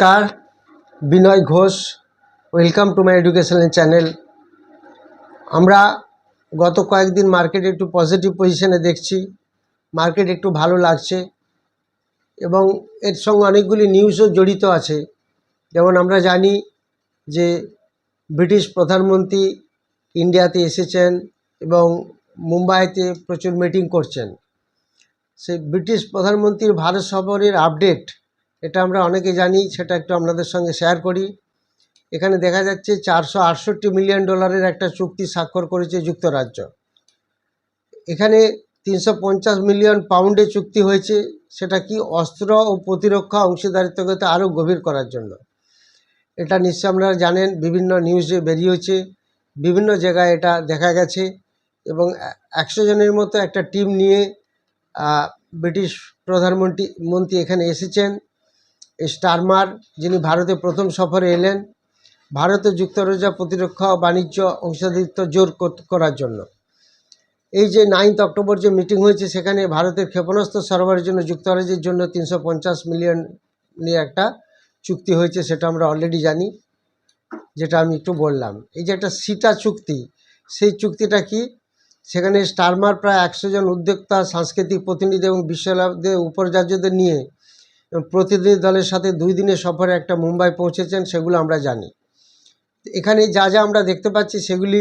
নমস্কার, Binoy Ghosh welcome to my educational channel আমরা গত কয়েকদিন মার্কেট একটু পজিটিভ পজিশনে দেখছি মার্কেট একটু ভালো লাগছে এবং এর সঙ্গে অনেকগুলি নিউজও জড়িত আছে। যেমন আমরা জানি যে ব্রিটিশ প্রধানমন্ত্রী ইন্ডিয়াতে এসেছেন এবং মুম্বাইতে প্রচুর মিটিং করছেন। সেই ব্রিটিশ প্রধানমন্ত্রীর ভারত সফরের আপডেট এটা আমরা অনেকে জানি, সেটা একটু আপনাদের সঙ্গে শেয়ার করি। এখানে দেখা যাচ্ছে চারশো আটষট্টি মিলিয়ন ডলারের একটা চুক্তি স্বাক্ষর করেছে যুক্তরাজ্য। এখানে তিনশো পঞ্চাশ মিলিয়ন পাউন্ডে চুক্তি হয়েছে, সেটা কি অস্ত্র ও প্রতিরক্ষা অংশীদারিত্বকে আরও গভীর করার জন্য? এটা নিশ্চয় আপনারা জানেন, বিভিন্ন নিউজে বেরিয়েছে, বিভিন্ন জায়গায় এটা দেখা গেছে এবং একশো জনের মতো একটা টিম নিয়ে ব্রিটিশ প্রধানমন্ত্রী, মন্ত্রী এখানে এসেছেন। স্টারমার, যিনি ভারতে প্রথম সফরে এলেন, ভারত ও যুক্তরাজ্য প্রতিরক্ষা ও বাণিজ্য অংশীদারিত্ব জোর করার জন্য। এই যে নাইন্থ অক্টোবর যে মিটিং হয়েছে, সেখানে ভারতের ক্ষেপণাস্ত্র সরবরাহের জন্য যুক্তরাজ্যের জন্য তিনশো পঞ্চাশ মিলিয়ন নিয়ে একটা চুক্তি হয়েছে, সেটা আমরা অলরেডি জানি, যেটা আমি একটু বললাম। এই যে একটা সিটা চুক্তি, সেই চুক্তিটা কি? সেখানে স্টারমার প্রায় একশো জন উদ্যোক্তা, সাংস্কৃতিক প্রতিনিধি এবং বিশ্বলাভদের উপরজাজ্যদের নিয়ে প্রতিনিধি দলের সাথে দুই দিনের সফরে একটা মুম্বাই পৌঁছেছেন, সেগুলো আমরা জানি। এখানে যা যা আমরা দেখতে পাচ্ছি, সেগুলি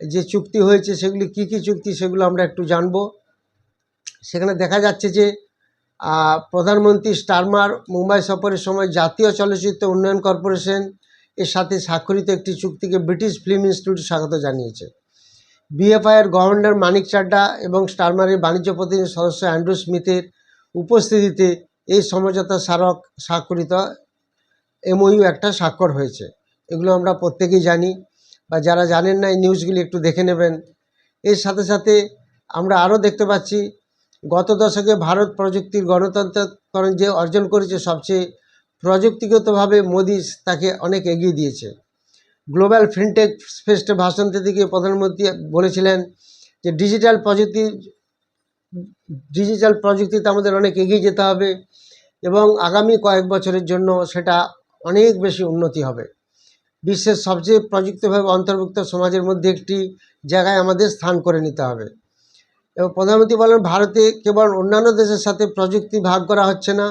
যে চুক্তি হয়েছে, সেগুলি কি কি চুক্তি, সেগুলো আমরা একটু জানব। সেখানে দেখা যাচ্ছে যে প্রধানমন্ত্রী স্টারমার মুম্বাই সফরের সময় জাতীয় চলচ্চিত্র উন্নয়ন কর্পোরেশন এর সাথে স্বাক্ষরিত একটি চুক্তিকে ব্রিটিশ ফিল্ম ইনস্টিটিউট স্বাগত জানিয়েছে। বিএফআইয়ের গভর্নর মানিক চাড্ডা এবং স্টারমারের বাণিজ্য প্রতিনিধি সদস্য অ্যান্ড্রু স্মিথের উপস্থিতিতে এই সমঝোতা স্মারক স্বাক্ষরিত, এমওইউ একটা স্বাক্ষর হয়েছে। এগুলো আমরা প্রত্যেকেই জানি বা যারা জানেন না এই নিউজগুলি একটু দেখে নেবেন। এর সাথে সাথে আমরা আরও দেখতে পাচ্ছি, গত দশকে ভারত প্রযুক্তির গণতন্ত্রকরণ যে অর্জন করেছে সবচেয়ে প্রযুক্তিগতভাবে মোদি তাকে অনেক এগিয়ে দিয়েছে। গ্লোবাল ফিনটেক ফেস্টে ভাষণ গিয়ে প্রধানমন্ত্রী বলেছিলেন যে, ডিজিটাল প্রযুক্তি ডিজিটাল প্রযুক্তিতে আমাদের অনেক এগিয়ে যেতে হবে এবং আগামী কয়েক বছরের জন্য সেটা অনেক বেশি উন্নতি হবে। বিশ্বের সবচেয়ে প্রযুক্তিভাবে অন্তর্ভুক্ত সমাজের মধ্যে একটি জায়গায় আমাদের স্থান করে নিতে হবে। এবং প্রধানমন্ত্রী বলেন, ভারতে কেবল অন্যান্য দেশের সাথে প্রযুক্তি ভাগ করা হচ্ছে না,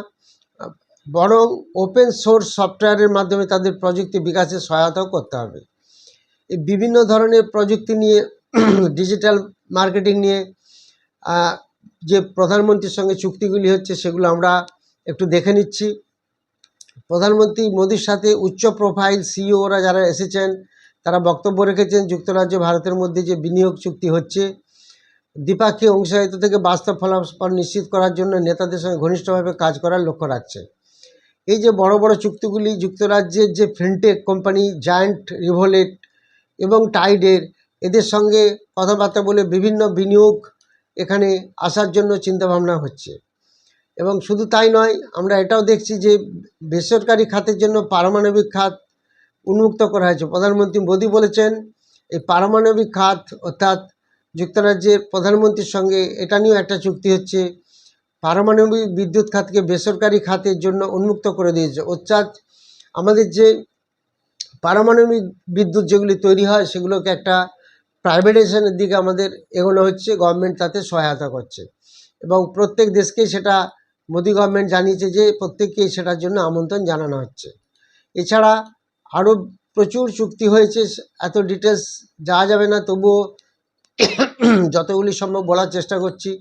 বরং ওপেন সোর্স সফটওয়্যারের মাধ্যমে তাদের প্রযুক্তি বিকাশে সহায়তাও করতে হবে। এই বিভিন্ন ধরনের প্রযুক্তি নিয়ে, ডিজিটাল মার্কেটিং নিয়ে যে প্রধানমন্ত্রীর সঙ্গে চুক্তিগুলি হচ্ছে সেগুলো আমরা একটু দেখে নিচ্ছি। প্রধানমন্ত্রী মোদির সাথে উচ্চ প্রোফাইল সিইওরা যারা এসেছেন, তারা বক্তব্য রেখেছেন যুক্তরাজ্য, ভারতের মধ্যে যে বিনিয়োগ চুক্তি হচ্ছে। দ্বিপাক্ষিক অংশীদারিত্ব থেকে বাস্তব ফলাফল নিশ্চিত করার জন্য নেতাদের সঙ্গে ঘনিষ্ঠভাবে কাজ করার লক্ষ্য রাখছে। এই যে বড় বড় চুক্তিগুলি, যুক্তরাজ্যের যে ফিনটেক কোম্পানি জায়ান্ট রিভোলেট এবং টাইডের এদের সঙ্গে কথাবার্তা বলে বিভিন্ন বিনিয়োগ এখানে আসার জন্য চিন্তাভাবনা হচ্ছে। এবং শুধু তাই নয়, আমরা এটাও দেখছি যে বেসরকারি খাতের জন্য পারমাণবিক খাত উন্মুক্ত করা হয়েছে। প্রধানমন্ত্রী মোদী বলেছেন, এই পারমাণবিক খাত অর্থাৎ যুক্তরাজ্যের প্রধানমন্ত্রীর সঙ্গে এটা নিয়েও একটা চুক্তি হচ্ছে, পারমাণবিক বিদ্যুৎ খাতকে বেসরকারি খাতের জন্য উন্মুক্ত করে দিয়েছে। অর্থাৎ আমাদের যে পারমাণবিক বিদ্যুৎ যেগুলি তৈরি হয়, সেগুলোকে একটা প্রাইভেটাইজেশনের দিকে আমাদের এগোনো হচ্ছে গভর্নমেন্ট তাতে সহায়তা করছে। এবং প্রত্যেক দেশকেই সেটা, মোদি গভর্নমেন্ট জানিয়েছে যে প্রত্যেককেই সেটার জন্য আমন্ত্রণ জানানো হচ্ছে। এছাড়া আরও প্রচুর চুক্তি হয়েছে, এত ডিটেলস যাওয়া যাবে না, তবুও যতগুলি সম্ভব বলার চেষ্টা করছি।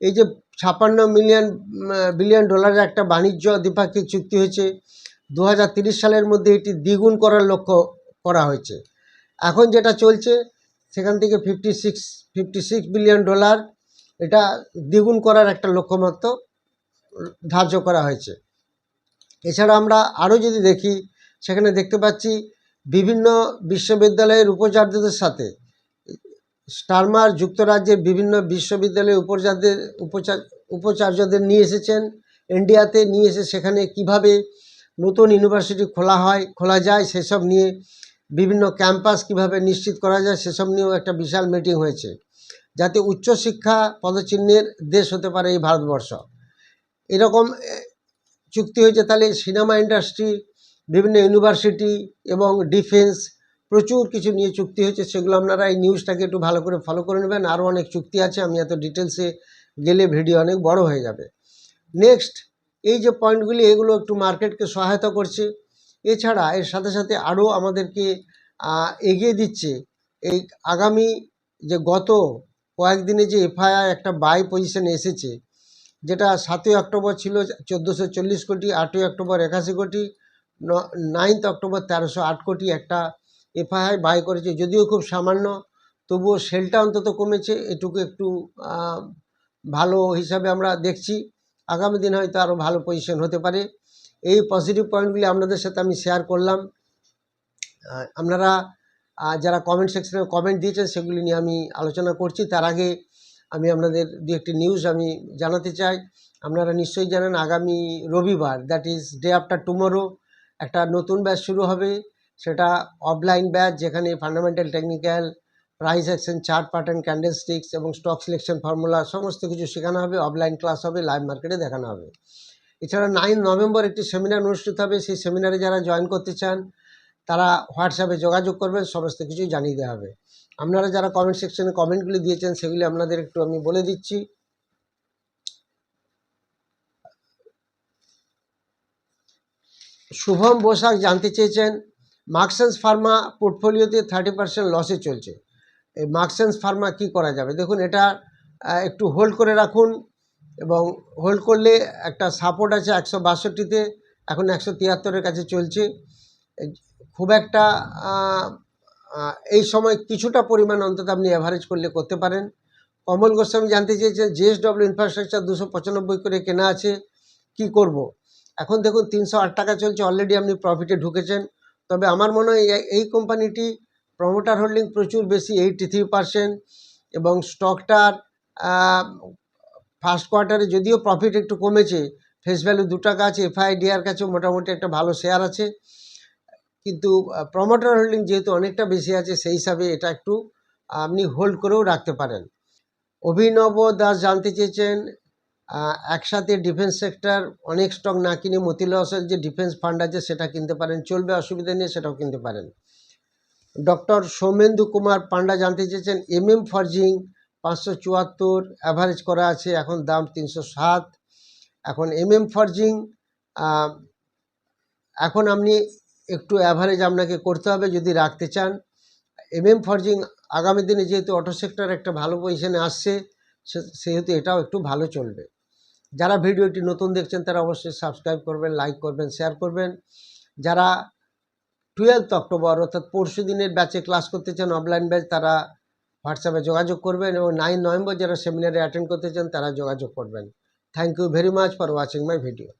এই যে ছাপ্পান্ন মিলিয়ন বিলিয়ন ডলারের একটা বাণিজ্য দ্বিপাক্ষিক চুক্তি হয়েছে দু সালের মধ্যে এটি দ্বিগুণ করার লক্ষ্য করা হয়েছে। এখন যেটা চলছে সেখান থেকে fifty six fifty six billion dollar এটা দ্বিগুণ করার একটা লক্ষ্যমাত্র ধার্য করা হয়েছে। এছাড়া আমরা আরও যদি দেখি, সেখানে দেখতে পাচ্ছি বিভিন্ন বিশ্ববিদ্যালয়ের উপাচার্যদের সাথে, স্টারমার যুক্তরাজ্যের বিভিন্ন বিশ্ববিদ্যালয়ের উপাচার্যদের, উপচার, উপাচার্যদের নিয়ে এসেছেন, ইন্ডিয়াতে নিয়ে এসে সেখানে কীভাবে নতুন ইউনিভার্সিটি খোলা হয়, খোলা যায় সেসব নিয়ে বিভিন্ন ক্যাম্পাস কীভাবে নিশ্চিত করা যায় সেসব নিয়েও একটা বিশাল মিটিং হয়েছে, যাতে উচ্চশিক্ষা পদচিহ্নের দেশ হতে পারে এই ভারতবর্ষ। এরকম চুক্তি হয়েছে তাহলে সিনেমা ইন্ডাস্ট্রি, বিভিন্ন ইউনিভার্সিটি এবং ডিফেন্স প্রচুর কিছু নিয়ে চুক্তি হয়েছে, সেগুলো আপনারা এই নিউজটাকে একটু ভালো করে ফলো করে নেবেন। আরও অনেক চুক্তি আছে, আমি এত ডিটেলসে গেলে ভিডিও অনেক বড় হয়ে যাবে। নেক্সট এই যে পয়েন্টগুলি এগুলো একটু মার্কেটকে সহায়তা করছে। এছাড়া এর সাথে সাথে আরও আমাদেরকে এগিয়ে দিচ্ছে। এই আগামী যে গত কয়েকদিনে যে এফআইআই একটা বাই পজিশনে এসেছে, যেটা সাতই অক্টোবর ছিল চোদ্দোশো চল্লিশ কোটি, আটই অক্টোবর একাশি কোটি নাইন্থ অক্টোবর তেরোশো আট কোটি একটা এফআইআই বাই করেছে। যদিও খুব সামান্য, তবুও সেলটা অন্তত কমেছে। এটুকু একটু ভালো হিসাবে আমরা দেখছি। আগামী দিন হয়তো আরও ভালো পজিশন হতে পারে। এই পজিটিভ পয়েন্টগুলি আপনাদের সাথে আমি শেয়ার করলাম। আপনারা যারা কমেন্ট সেকশনে কমেন্ট দিয়েছেন সেগুলি নিয়ে আমি আলোচনা করছি। তার আগে আমি আপনাদের দু একটি নিউজ আমি জানাতে চাই। আপনারা নিশ্চয়ই জানেন, আগামী রবিবার that is day after tomorrow একটা নতুন ব্যাচ শুরু হবে। সেটা অফলাইন ব্যাচ যেখানে fundamental technical price action chart pattern candlesticks এবং স্টক সিলেকশন ফর্মুলা সমস্ত কিছু শেখানো হবে। অফলাইন ক্লাস হবে লাইভ মার্কেটে দেখানো হবে। এছাড়া নাইন নভেম্বর একটি সেমিনার অনুষ্ঠিত হবে। সেই সেমিনারে যারা জয়েন করতে চান, তারা হোয়াটসঅ্যাপে যোগাযোগ করবেন, সমস্ত কিছুই জানিয়ে দেওয়া হবে। আপনারা যারা কমেন্ট সেকশনে কমেন্টগুলি দিয়েছেন, সেগুলি আপনাদের একটু আমি বলে দিচ্ছি। শুভম বোসাক জানতে চেয়েছেন মার্কসেন্স ফার্মা পোর্টফোলিওতে থার্টি পার্সেন্ট লসে চলছে। এই মার্কসেন্স ফার্মা কি করা যাবে? দেখুন, এটা একটু হোল্ড করে রাখুন। এবং হোল্ড করলে একটা সাপোর্ট আছে একশো বাষট্টিতে, এখন একশো তিয়াত্তরের কাছে চলছে। খুব একটা এই সময় কিছুটা পরিমাণ অন্তত আপনি অ্যাভারেজ করলে করতে পারেন। কমল গোস্বামী জানতে চেয়েছেন জিএসডব্লিউ ইনফ্রাস্ট্রাকচার দুশো পঁচানব্বই করে কেনা আছে, কি করব। এখন দেখুন, তিনশো আট টাকা চলছে অলরেডি আপনি প্রফিটে ঢুকেছেন। তবে আমার মনে হয়, এই কোম্পানিটি প্রমোটার হোল্ডিং প্রচুর বেশি এইটি থ্রি পার্সেন্ট এবং স্টকটার ফার্স্ট কোয়ার্টারে যদিও প্রফিট একটু কমেছে ফেস ভ্যালু দু টাকা আছে এফআইডিআর কাছেও মোটামুটি একটা ভালো শেয়ার আছে। কিন্তু প্রমোটার হোল্ডিং যেহেতু অনেকটা বেশি আছে, সেই হিসাবে এটা একটু, আপনি হোল্ড করেও রাখতে পারেন। অভিনব দাস জানতে চেয়েছেন একসাথে ডিফেন্স সেক্টর অনেক স্টক না কিনে মতিলাসের যে ডিফেন্স ফান্ড আছে সেটা কিনতে পারেন, চলবে অসুবিধা নেই, সেটাও কিনতে পারেন। ডক্টর সৌমেন্দু কুমার পান্ডা জানতে চেয়েছেন এম এম ফরজিং পাঁচশো চুয়াত্তর অ্যাভারেজ করা আছে, এখন দাম তিনশো সাত এখন এম এম ফরজিং এখন আপনি একটু অ্যাভারেজ আপনাকে করতে হবে যদি রাখতে চান। এম এম ফরজিং আগামী দিনে যেহেতু অটো সেক্টর একটা ভালো পজিশনে আসছে সেহেতু এটাও একটু ভালো চলবে। যারা ভিডিওটি নতুন দেখছেন, তারা অবশ্যই সাবস্ক্রাইব করবেন লাইক করবেন শেয়ার করবেন। যারা টুয়েলথ অক্টোবর অর্থাৎ পরশু দিনের ব্যাচে ক্লাস করতে চান অফলাইন ব্যাচ তারা হোয়াটসঅ্যাপে যোগাযোগ করবেন এবং নাইন নভেম্বর যারা সেমিনারে অ্যাটেন্ড করতে চান তারা যোগাযোগ করবেন। Thank you very much for watching my video